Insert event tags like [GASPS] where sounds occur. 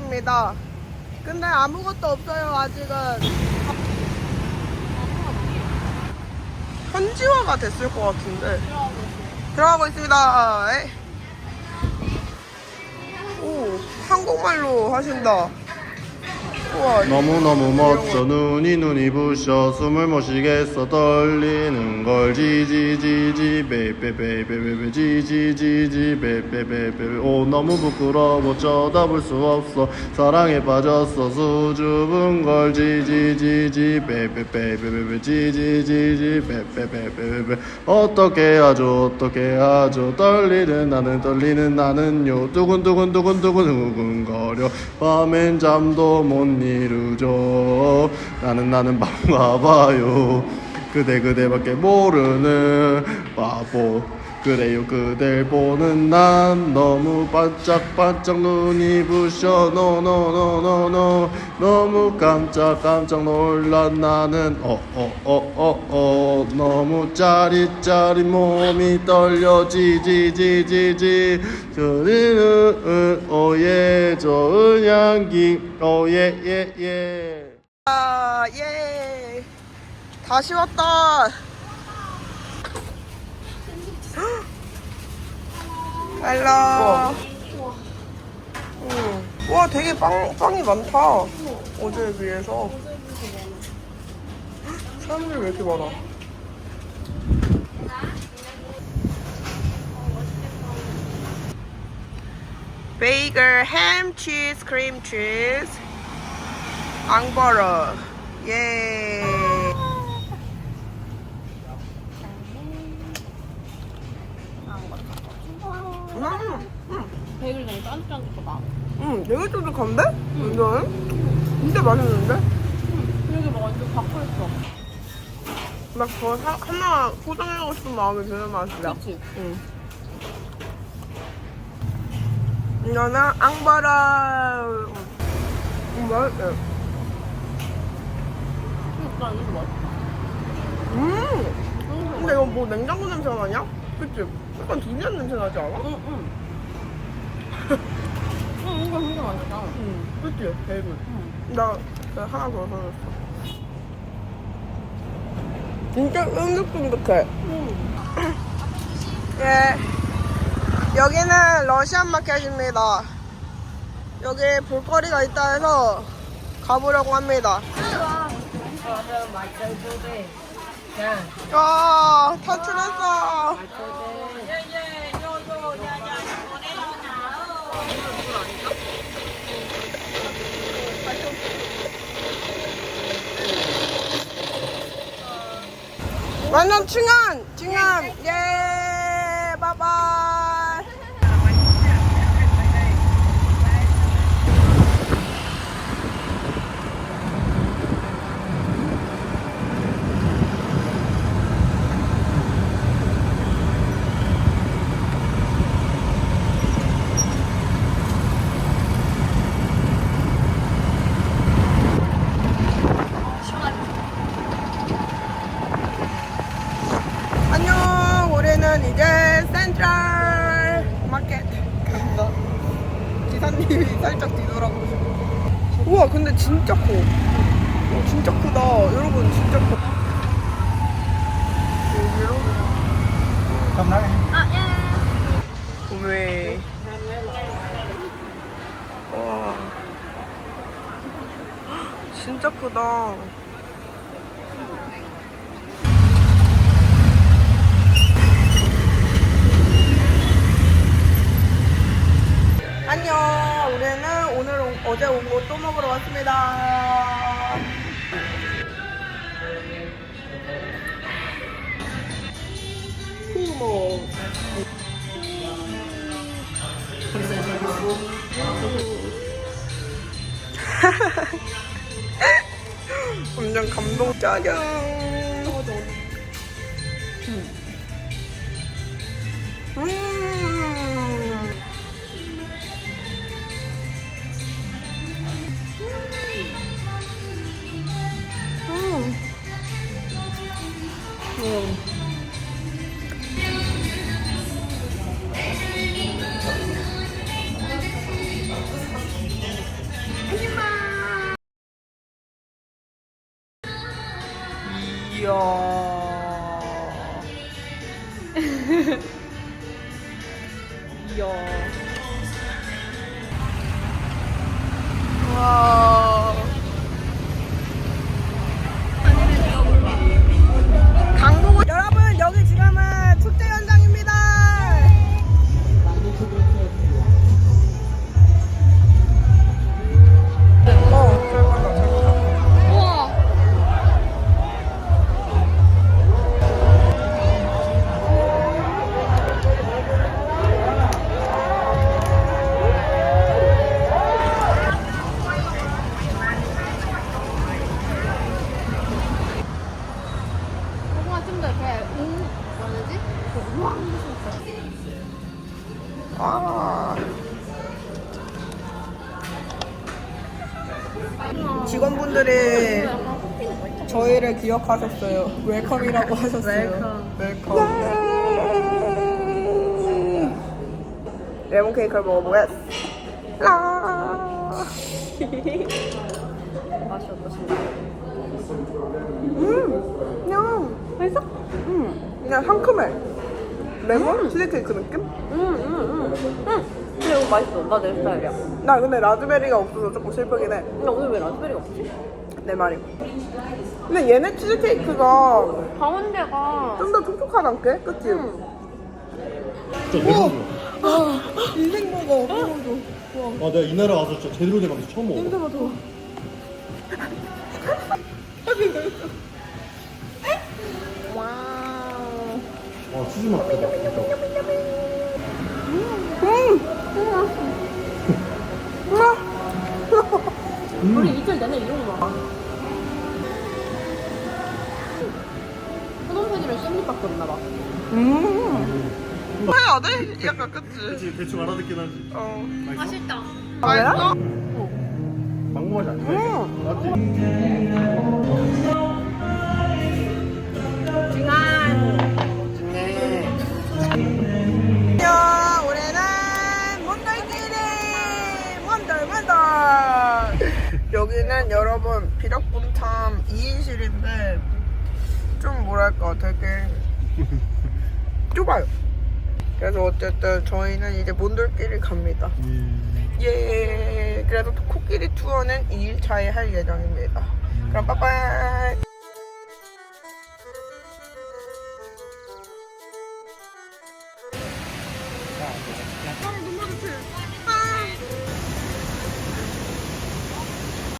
문엄격입니다. 근데 아무것도 없어요 아직은. 현지화가 됐을 것 같은데. 들어가고 있습니다. 에이. 오, 한국말로 하신다. 너무너무 멋져. 눈이 눈이 부셔. 숨을 못 쉬겠어 떨리는 걸. 지지지지. 베이베베이베베. 지지지지. 베이베베이베. 오 너무 부끄러워. 쳐다볼 수 없어. 사랑에 빠졌어. 수줍은 걸. 지지지지. 베이베베이베베. 지지지지. 베이베베이베. 어떻게 하죠? 어떻게 하죠? 떨리는 나는 떨리는 나는요. 두근두근두근두근 두근거려. 밤엔 잠도 못 이루죠. 나는 나는 바본가 봐요. 그대 그대밖에 모르는 바보. 그래요 그댈 보는 난 너무 반짝반짝 눈이 부셔. 노노노노노 너무 깜짝깜짝 놀란 나는. 어어어 어 어 너무 짜릿짜릿 몸이 떨려 지지지지지 저리는 오예 좋은 향기 오예 예예 아, 예. 다시 왔다. [GASPS] 헬로. 응. 와, 되게 빵, 빵이 많다. 어제에 비해서. 사람들이 왜 이렇게 많아? 베이글, 햄, 치즈, 크림 치즈. 앙버러. 예. 음, 음, 베이글 되게 쫀쫀하다. 음, 되게 쫀득한데? 이거는? 진짜 맛있는데? 여기 뭐 완전 바꿔있어. 막 그거 사, 하나 포장하고 싶은 마음이 드는 맛이야. 그치? 응. 이거는 앙버러. 음, 맛있어. 그러니까 이거 맛있다. 음! 근데 이거 뭐 냉장고 냄새 나냐? 그치? 약간 두리안 냄새 나지 않아? 응, 응. [LAUGHS] 응, 이거 진짜 맛있다. 응. 그치? 베이글. 응. 나, 나 하나 더 사줬어. 진짜 쫀득쫀득해. 응. 예. 여기는 러시안 마켓입니다. 여기 볼거리가 있다 해서 가보려고 합니다. 아, 탈출했어. 완전 층안! 층안! 예! 바이바이! 안녕! 우리는 이제 센트럴 마켓 간다. 기사님이 살짝 뒤돌아보시고. 우와, 근데 진짜 커. 오, 진짜 크다. 여러분, 진짜 커. 여기로? 왜? 와. 진짜 크다. 안녕. 우리는 오늘 오- 어제 온 거 또 왔습니다. 후모. 완전 감동 짜잔. 음. 이야. 와. 강북 여러분 여기 지금은 축제 현장입니다. 직원분들이 저희를 기억하셨어요. 웰컴이라고 하셨어요. 웰컴. 레몬 케이크를 먹어보겠. 라. 맛이 어떠신가요? 음, 그냥 맛있어? 음, 그냥 상큼해. 레몬 치즈케이크 느낌? 응응응 응. 근데 이거 맛있어. 나 내 스타일이야. 나 근데 라즈베리가 없어서 조금 슬프긴 해. 근데 오늘 왜 라즈베리가 없지? 내 말이. 근데 얘네 치즈케이크가 가운데가 좀 더 촉촉하지 않게? 그치? 응. 진짜 대박이야. 아, 인생 먹어. 아, 내가 이 나라 와서 진짜 제대로 된 감자 처음 먹어. [LAUGHS] 냄새 맡아. 와우. 아, 치즈 맛 대박. 진짜. 우리 이틀 내내 이런 거 먹어. 소동편이랑 깻잎밖에 없나 봐. 음. 해야 돼? 약간 그치? 그치, 대충 알아듣긴 하지. 어. 맛있다. 맛있어? 망고 맛이 아니야. 음. 맞지? 여기는 여러분 비력분탐 2인실인데 좀 뭐랄까 되게 [LAUGHS] 좁아요. 그래서 어쨌든 저희는 이제 몬돌끼리 갑니다. 음. 예. 그래서 코끼리 투어는 2일차에 할 예정입니다. 그럼 빠빠이.